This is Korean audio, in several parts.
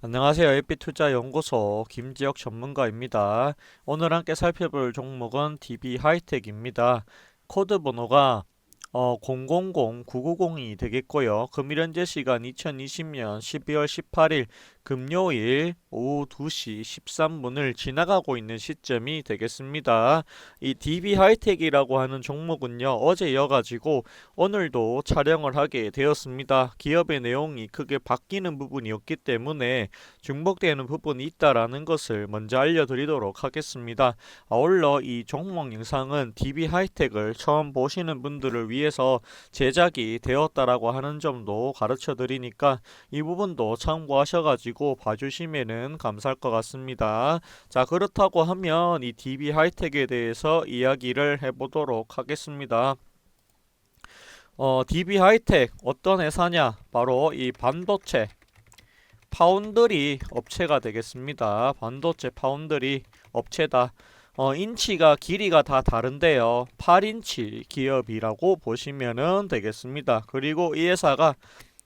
안녕하세요. FB투자연구소 김지혁 전문가입니다. 오늘 함께 살펴볼 종목은 DB 하이텍입니다. 코드 번호가 어, 000990이 되겠고요. 금일 현재 시간 2020년 12월 18일 금요일 오후 2시 13분을 지나가고 있는 시점이 되겠습니다. 이 DB 하이텍이라고 하는 종목은요. 어제 이어가지고 오늘도 촬영을 하게 되었습니다. 기업의 내용이 크게 바뀌는 부분이 없기 때문에 중복되는 부분이 있다라는 것을 먼저 알려드리도록 하겠습니다. 아울러 이 종목 영상은 DB 하이텍을 처음 보시는 분들을 위해서 제작이 되었다라고 하는 점도 가르쳐 드리니까 이 부분도 참고하셔가지고 봐주시면은 감사할 것 같습니다. 자 그렇다고 하면 이 DB 하이텍에 대해서 이야기를 해보도록 하겠습니다. 어, DB 하이텍 어떤 회사냐? 바로 이 반도체 파운드리 업체가 되겠습니다. 반도체 파운드리 업체다. 어, 인치가 길이가 다 다른데요. 8인치 기업이라고 보시면은 되겠습니다. 그리고 이 회사가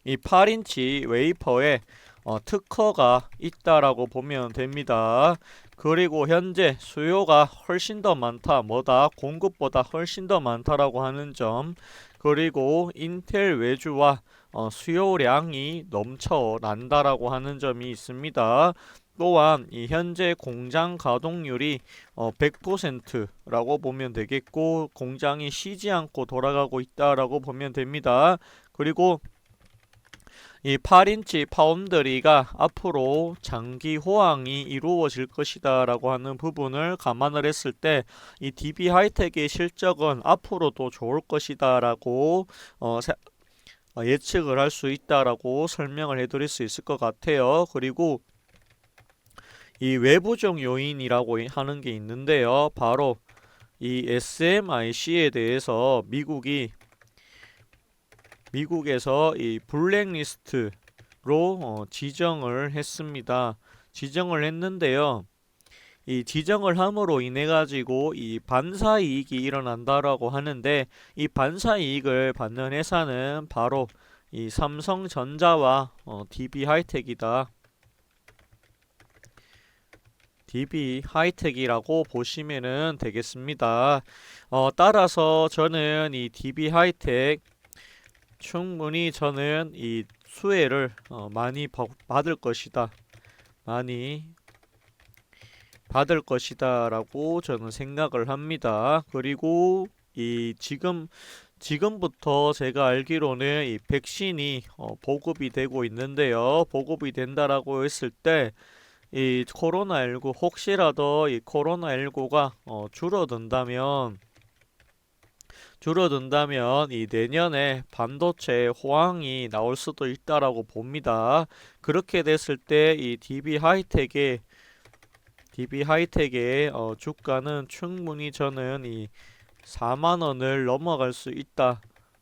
이 8인치 웨이퍼에 어, 특허가 있다라고 보면 됩니다. 그리고 현재 수요가 훨씬 더 많다. 뭐다? 공급보다 훨씬 더 많다라고 하는 점. 그리고 인텔 외주와 어, 수요량이 넘쳐난다라고 하는 점이 있습니다. 또한 이 현재 공장 가동률이 어 100%라고 보면 되겠고 공장이 쉬지 않고 돌아가고 있다라고 보면 됩니다. 그리고 이 8인치 파운드리가 앞으로 장기 호황이 이루어질 것이다 라고 하는 부분을 감안을 했을 때 이 DB 하이텍의 실적은 앞으로도 좋을 것이다 라고 어, 어, 예측을 할 수 있다 라고 설명을 해드릴 수 있을 것 같아요. 그리고 이 외부적 요인이라고 하는 게 있는데요. 바로 이 SMIC에 대해서 미국이 미국에서 이 블랙리스트로 어, 지정을 했습니다. 지정을 했는데요. 이 지정을 함으로 인해 가지고 이 반사 이익이 일어난다라고 하는데 이 반사 이익을 받는 회사는 바로 이 삼성전자와 어, DB 하이텍이다. DB 하이텍이라고 보시면은 되겠습니다. 어, 따라서 저는 이 DB 하이텍 충분히 저는 이 수혜를 어, 많이 받을 것이다. 많이 받을 것이다 라고 저는 생각을 합니다. 그리고 이 지금 지금부터 제가 알기로는 이 백신이 어, 보급이 되고 있는데요. 보급이 된다라고 했을 때 이 코로나19 혹시라도 이 코로나19가 어, 줄어든다면 줄어든다면 이 내년에 반도체 호황이 나올 수도 있다라고 봅니다. 그렇게 됐을 때 이 DB 하이텍의 DB 하이텍의 어, 주가는 충분히 저는 이 4만 원을 넘어갈 수 있다.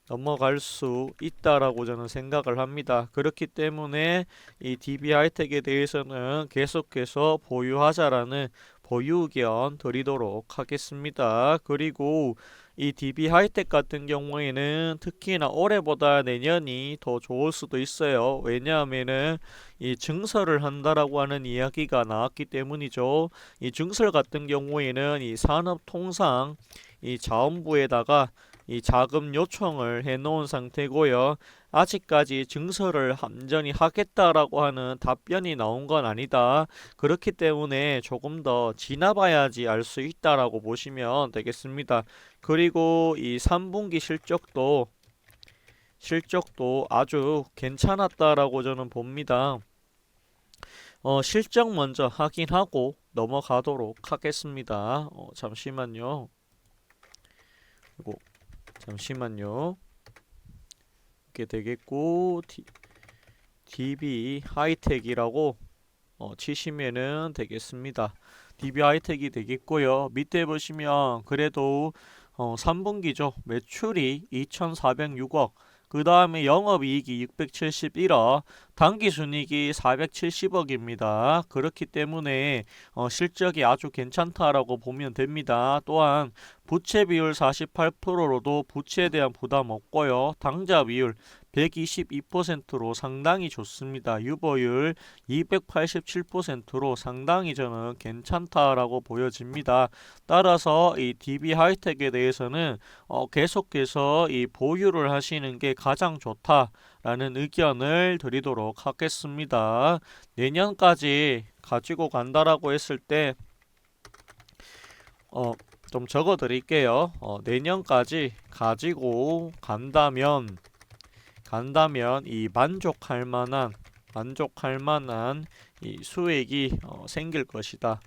넘어갈 수 있다라고 저는 생각을 합니다. 그렇기 때문에 이 DB 하이텍에 대해서는 계속해서 보유하자라는 보유 의견 드리도록 하겠습니다. 그리고 이 DB 하이텍 같은 경우에는 특히나 올해보다 내년이 더 좋을 수도 있어요. 왜냐하면은 이 증설을 한다라고 하는 이야기가 나왔기 때문이죠. 이 증설 같은 경우에는 이 산업통상 이 자원부에다가 이 자금 요청을 해 놓은 상태고요. 아직까지 증서를 완전히 하겠다라고 하는 답변이 나온 건 아니다. 그렇기 때문에 조금 더 지나봐야지 알 수 있다라고 보시면 되겠습니다. 그리고 이 3분기 실적도 실적도 아주 괜찮았다라고 저는 봅니다. 어, 실적 먼저 확인하고 넘어가도록 하겠습니다. 어, 잠시만요. 그리고 잠시만요. 이렇게 되겠고 D, DB 하이텍이라고 어, 치시면은 되겠습니다. DB 하이텍이 되겠고요. 밑에 보시면 그래도 어, 3분기죠. 매출이 2,406억 그 다음에 영업이익이 671억, 당기순이익이 470억입니다. 그렇기 때문에 어, 실적이 아주 괜찮다라고 보면 됩니다. 또한 부채 비율 48%로도 부채에 대한 부담 없고요. 당자 비율 122%로 상당히 좋습니다. 유보율 287%로 상당히 저는 괜찮다라고 보여집니다. 따라서 이 DB 하이텍에 대해서는 어, 계속해서 이 보유를 하시는 게 가장 좋다 라는 의견을 드리도록 하겠습니다. 내년까지 가지고 간다라고 했을 때 어, 좀 적어 드릴게요. 어, 내년까지 가지고 간다면 간다면 이 만족할 만한 만족할 만한 이 수익이 어, 생길 것이다.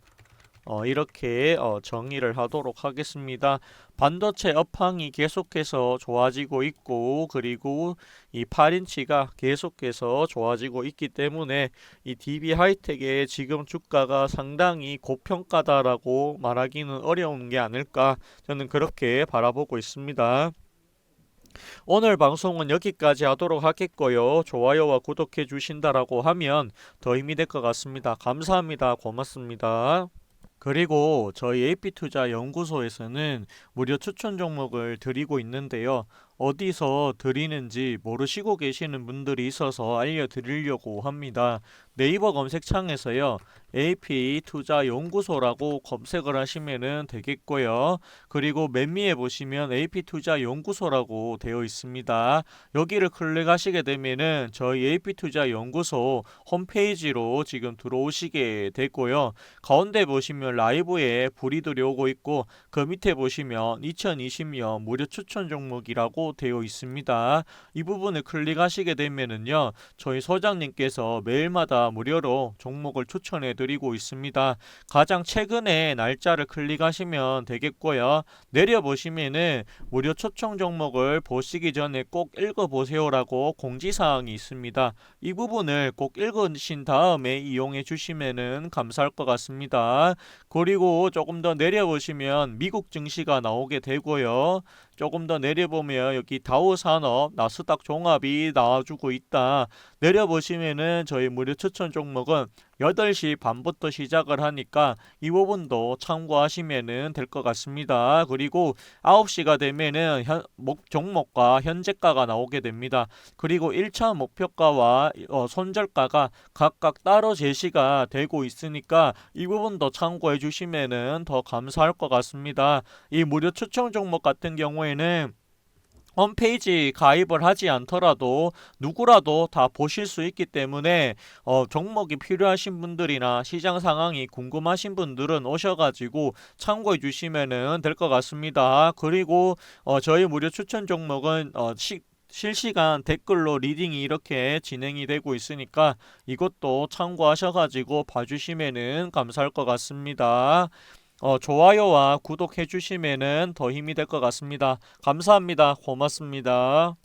어, 이렇게 어, 정의를 하도록 하겠습니다. 반도체 업황이 계속해서 좋아지고 있고 그리고 이 8인치가 계속해서 좋아지고 있기 때문에 이 DB 하이텍의 지금 주가가 상당히 고평가다라고 말하기는 어려운 게 아닐까 저는 그렇게 바라보고 있습니다. 오늘 방송은 여기까지 하도록 하겠고요. 좋아요와 구독해 주신다라고 하면 더 힘이 될 것 같습니다. 감사합니다. 고맙습니다. 그리고 저희 AP투자 연구소에서는 무료 추천 종목을 드리고 있는데요. 어디서 드리는지 모르시고 계시는 분들이 있어서 알려드리려고 합니다. 네이버 검색창에서요. AP 투자 연구소라고 검색을 하시면 되겠고요. 그리고 맨 위에 보시면 AP 투자 연구소라고 되어 있습니다. 여기를 클릭하시게 되면은 저희 AP 투자 연구소 홈페이지로 지금 들어오시게 되고요. 가운데 보시면 라이브에 불이 들어오고 있고 그 밑에 보시면 2020년 무료 추천 종목이라고 되어 있습니다. 이 부분을 클릭하시게 되면은요. 저희 소장님께서 매일마다 무료로 종목을 추천해 드리고 있습니다. 가장 최근에 날짜를 클릭하시면 되겠고요. 내려 보시면은 무료 초청 종목을 보시기 전에 꼭 읽어 보세요라고 공지 사항이 있습니다. 이 부분을 꼭 읽으신 다음에 이용해 주시면은 감사할 것 같습니다. 그리고 조금 더 내려 보시면 미국 증시가 나오게 되고요. 조금 더 내려보면 여기 다우 산업 나스닥 종합이 나와주고 있다. 내려보시면은 저희 무료 추천 종목은 8시 반부터 시작을 하니까 이 부분도 참고하시면 될것 같습니다. 그리고 9시가 되면은 현, 목, 종목과 현재가가 나오게 됩니다. 그리고 1차 목표가와 어, 손절가가 각각 따로 제시가 되고 있으니까 이 부분도 참고해 주시면 더 감사할 것 같습니다. 이 무료 추천 종목 같은 경우에는 홈페이지 가입을 하지 않더라도 누구라도 다 보실 수 있기 때문에 어, 종목이 필요하신 분들이나 시장 상황이 궁금하신 분들은 오셔가지고 참고해 주시면 될 것 같습니다. 그리고 어, 저희 무료 추천 종목은 어, 시, 실시간 댓글로 리딩이 이렇게 진행이 되고 있으니까 이것도 참고하셔가지고 봐주시면 감사할 것 같습니다. 어, 좋아요와 구독해 주시면은 더 힘이 될 것 같습니다. 감사합니다. 고맙습니다.